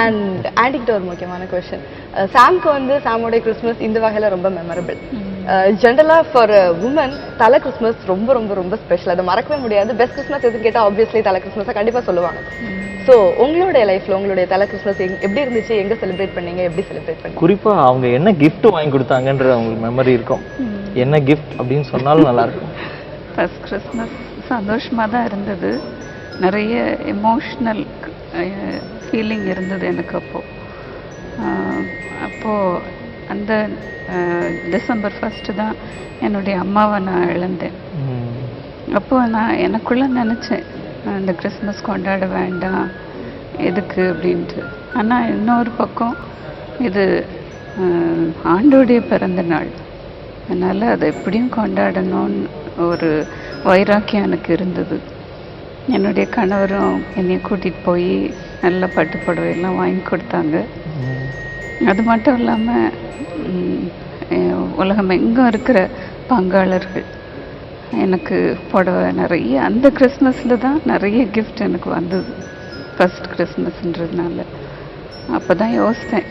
And ஆண்டிகிட்ட ஒரு முக்கியமான question சாம்க்கு வந்து சாமோடைய கிறிஸ்மஸ் இந்த வகையில ரொம்ப மெமரபிள் ஜென்ரலா ஃபார் உமன் தலை கிறிஸ்மஸ் ரொம்ப ரொம்ப ரொம்ப ஸ்பெஷல் அதை மறக்கவே முடியாது. பெஸ்ட் கிறிஸ்மஸ் எதுன்னு கேட்டா ஆப்வியஸ்லி தலை கிறிஸ்மஸை கண்டிப்பா சொல்லுவாங்க. ஸோ உங்களுடைய லைஃப்ல உங்களுடைய தலை கிறிஸ்மஸ் எப்படி இருந்துச்சு? எங்க செலிப்ரேட் பண்ணீங்க? எப்படி செலிப்ரேட் பண்ணீங்க? குறிப்பா அவங்க என்ன gift வாங்கி கொடுத்தாங்கன்ற அவங்களுக்கு மெமரி இருக்கும். என்ன gift அப்படின்னு சொன்னாலும் நல்லா இருக்கும். ஃபஸ்ட் கிறிஸ்மஸ் சந்தோஷமாக தான் இருந்தது. நிறைய எமோஷ்னல் ஃபீலிங் இருந்தது எனக்கு அப்போது அப்போது அந்த டிசம்பர் ஃபஸ்ட்டு தான் என்னுடைய அம்மாவை நான் இழந்தேன். ம். அப்போ நான் எனக்குள்ள நினச்சேன் இந்த கிறிஸ்மஸ் கொண்டாட வேண்டாம் எதுக்கு அப்படின்ட்டு. ஆனால் இன்னொரு பக்கம் இது ஆண்டோடைய பிறந்த நாள். அதனால் அதை எப்படியும் கொண்டாடணும்னு ஒரு வைராக்கியம் எனக்கு இருந்தது. என்னுடைய கணவரும் என்னை கூட்டிகிட்டு போய் நல்ல பட்டு புடவையெல்லாம் வாங்கி கொடுத்தாங்க. அது மட்டும் இல்லாமல் உலகம் எங்கும் இருக்கிற பங்காளர்கள். எனக்கு புடவை நிறைய அந்த கிறிஸ்மஸில் தான் நிறைய gift எனக்கு வந்தது. ஃபஸ்ட் கிறிஸ்மஸ்ன்றதுனால அப்போ தான் யோசித்தேன்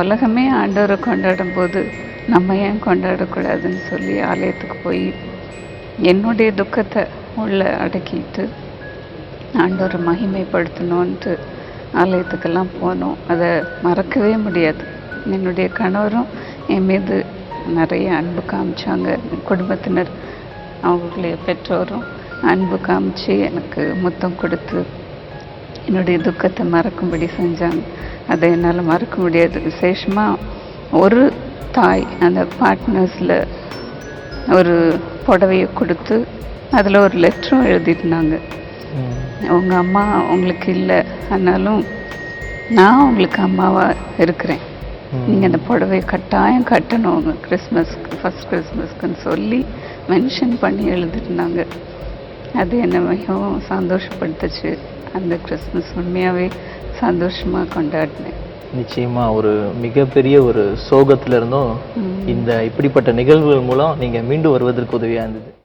உலகமே ஆண்டவரை கொண்டாடும் போது நம்ம ஏன் கொண்டாடக்கூடாதுன்னு சொல்லி ஆலயத்துக்கு போய் என்னுடைய துக்கத்தை உள்ள அடக்கிட்டு ஆண்டவரை மகிமைப்படுத்தணுன்ட்டு ஆலயத்துக்கெல்லாம் போனோம். அதை மறக்கவே முடியாது. என்னுடைய கணவரும் என் மீது நிறைய அன்பு காமிச்சாங்க. குடும்பத்தினர் அவங்களுடைய பெற்றோரும் அன்பு காமிச்சு எனக்கு முத்தம் கொடுத்து என்னுடைய துக்கத்தை மறக்கும்படி செஞ்சாங்க. அதை என்னால் மறக்க முடியாது. விசேஷமாக ஒரு தாய் அந்த பார்ட்னர்ஸில் ஒரு புடவையை கொடுத்து அதில் ஒரு லெட்டரும் எழுதியிருந்தாங்க. ம். உங்க அம்மா உங்களுக்கு இல்லை. ஆனாலும் நான் உங்களுக்கு அம்மாவாக இருக்கிறேன். நீங்கள் அந்த புடவை கட்டாயம் கட்டணும். உங்க கிறிஸ்மஸ்க்கு ஃபஸ்ட் கிறிஸ்மஸ்க்குன்னு சொல்லி மென்ஷன் பண்ணி எழுதிருந்தாங்க அது என்னை மிகவும் சந்தோஷப்படுத்துச்சு. அந்த கிறிஸ்மஸ் உண்மையாகவே சந்தோஷமாக கொண்டாடினேன். நிச்சயமா ஒரு மிகப்பெரிய ஒரு சோகத்துல இருந்தும் இந்த இப்படிப்பட்ட நிகழ்வுகள் மூலம் நீங்க மீண்டு வருவதற்கு உதவியா இருந்தது.